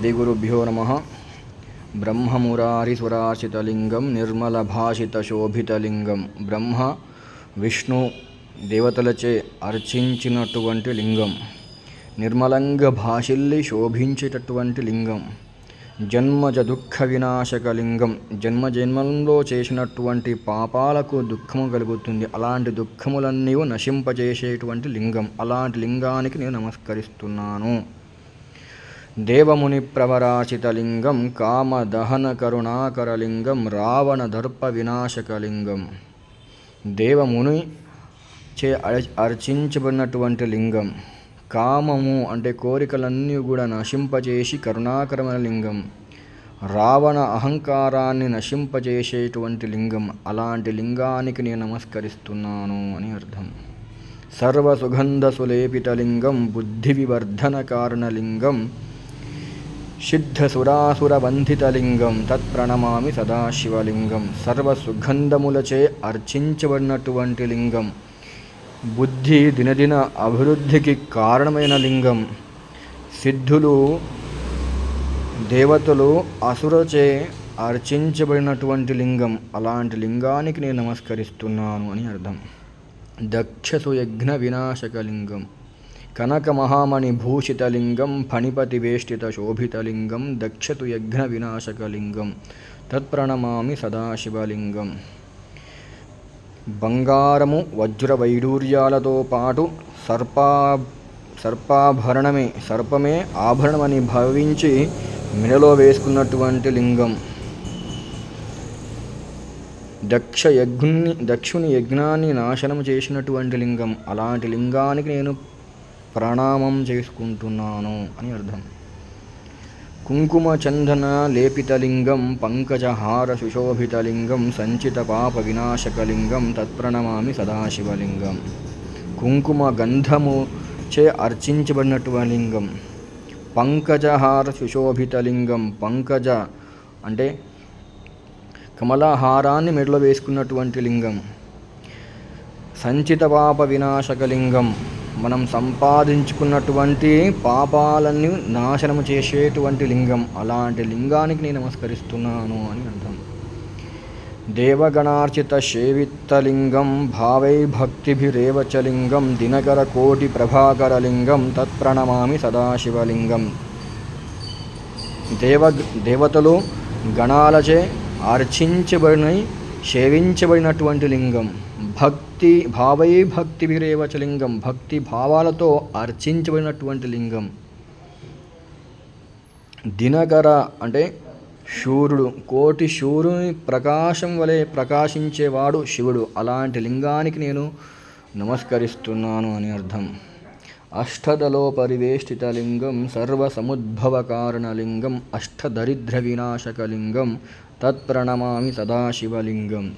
శ్రీగురుభ్యో నమ బ్రహ్మమురారిసురార్చితలింగం నిర్మలభాషితశోభితలింగం బ్రహ్మ విష్ణు దేవతలచే అర్చించినటువంటి లింగం నిర్మలంగ భాషిల్లి శోభించేటటువంటి లింగం జన్మజ దుఃఖ వినాశక లింగం జన్మ జన్మంలో చేసినటువంటి పాపాలకు దుఃఖము కలుగుతుంది. అలాంటి దుఃఖములన్నీ నశింపజేసేటువంటి లింగం. అలాంటి లింగానికి నేను నమస్కరిస్తున్నాను. దేవముని ప్రవరాచితలింగం కామదహన కరుణాకరలింగం రావణ దర్ప వినాశకలింగం. దేవముని చే అర్చించబడినటువంటి లింగం కామము అంటే కోరికలన్నీ కూడా నశింపజేసి కరుణాకరమైన లింగం రావణ అహంకారాన్ని నశింపజేసేటువంటి లింగం అలాంటి లింగానికి నేను నమస్కరిస్తున్నాను అని అర్థం. సర్వసుగంధ సులేపితలింగం బుద్ధి వివర్ధన కారణలింగం సిద్ధసురాసురబంధితలింగం తత్ప్రణమామి సదాశివలింగం సర్వసుగంధములచే అర్చించబడినటువంటి లింగం బుద్ధి దినదిన అభివృద్ధికి కారణమైన లింగం సిద్ధులు దేవతలు అసురచే అర్చించబడినటువంటి లింగం అలాంటి లింగానికి నేను నమస్కరిస్తున్నాను అని అర్థం. దక్షసు యజ్ఞ వినాశక లింగం. మహామణి భూషితలింగం ఫణిపతి వేష్టిత శోభితలింగం దక్షతు యజ్ఞ వినాశకలింగం తత్ప్రణమామి సదాశివలింగం. బంగారము వజ్ర వైడూర్యాలతో పాటు సర్పా సర్పాభరణమే సర్పమే ఆభరణమని భావించి మెడలో వేసుకున్నటువంటి లింగం. దక్ష యజ్ఞుని దక్షుని యజ్ఞాన్ని నాశనం చేసినటువంటి లింగం. అలాంటి లింగానికి నేను ప్రణామం చేసుకుంటున్నాను అని అర్థం. కుంకుమ చందన లేపితలింగం పంకజహార సుశోభితలింగం సంచిత పాప వినాశకలింగం తత్ప్రణమామి సదాశివలింగం. కుంకుమ గంధము చే అర్చించబడినటువంటి లింగం పంకజహార సుశోభితలింగం పంకజ అంటే కమలహారాన్ని మెడలో వేసుకున్నటువంటి లింగం. సంచిత పాప వినాశకలింగం మనం సంపాదించుకున్నటువంటి పాపాలన్నీ నాశనం చేసేటువంటి లింగం. అలాంటి లింగానికి నేను నమస్కరిస్తున్నాను అని అర్థం. దేవగణార్చిత సేవిత్తలింగం భావై భక్తిభిరేవ దినకర కోటి ప్రభాకరలింగం తత్ప్రణమామి సదాశివలింగం దేవ దేవతలు గణాలచే అర్చించబడిన సేవించబడినటువంటి లింగం. భక్తి భక్తి భావై భక్తి విరేవచ లింగం. భక్తి భావాలతో అర్చించబడినటువంటి లింగం. దినకర అంటే శూరుడు కోటి శూరుని ప్రకాశం వలె ప్రకాశించేవాడు శివుడు. అలాంటి లింగానికి నేను నమస్కరిస్తున్నాను అని అర్థం. అష్టదలో పరివేష్టిత లింగం సర్వసముద్భవ కారణలింగం అష్టదరిద్ర వినాశకలింగం తత్ప్రణమామి సదాశివలింగం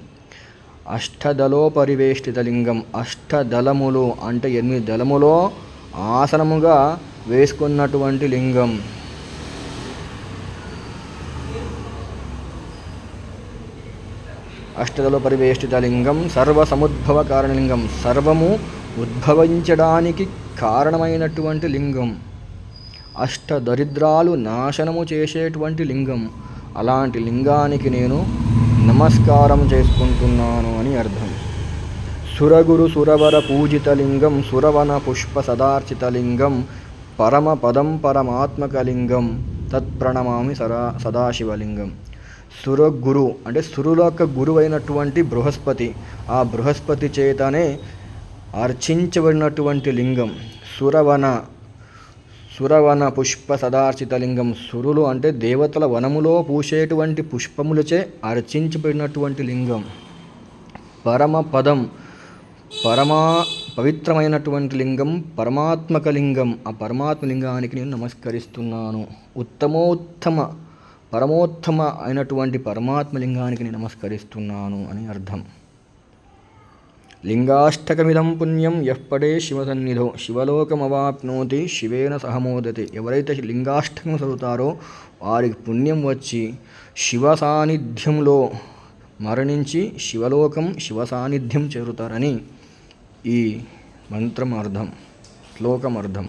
అష్టదలో పరివేష్టిత లింగం అష్టదళములు అంటే ఎనిమిది దళములో ఆసనముగా వేసుకున్నటువంటి లింగం. అష్టదలో పరివేష్టిత లింగం సర్వసముద్భవ కారణలింగం సర్వము ఉద్భవించడానికి కారణమైనటువంటి లింగం. అష్ట దరిద్రాలు నాశనము చేసేటువంటి లింగం. అలాంటి లింగానికి నేను నమస్కారం చేసుకుంటున్నాను అని అర్థం. సురగురు సురవర పూజిత లింగం సురవన పుష్ప సదార్చిత లింగం పరమ పదం పరమాత్మకలింగం తత్ప్రణమామి సదా సదాశివలింగం. సురగురు అంటే సురుల యొక్క గురువు బృహస్పతి. ఆ బృహస్పతి చేతనే అర్చించబడినటువంటి లింగం. సురవన సురవన పుష్ప సదార్చిత లింగం సురులు అంటే దేవతల వనములో పూసేటువంటి పుష్పములచే అర్చించబడినటువంటి లింగం. పరమ పదం పరమా పవిత్రమైనటువంటి లింగం పరమాత్మక లింగం ఆ పరమాత్మ లింగానికి నేను నమస్కరిస్తున్నాను. ఉత్తమోత్తమ పరమోత్తమ అయినటువంటి పరమాత్మ లింగానికి నేను నమస్కరిస్తున్నాను అని అర్థం. లింగాష్టకమిదం పుణ్యం ఎప్పడే శివసన్నిధో. శివలోకమవాప్నోతి శివేన సహమోదతి ఎవరైతే లింగాష్టకం చదువుతారో వారికి పుణ్యం వచ్చి శివ సాన్నిధ్యంలో మరణించి శివలోకం శివ సాన్నిధ్యం చేరుతారని ఈ మంత్రం అర్థం శ్లోకం అర్థం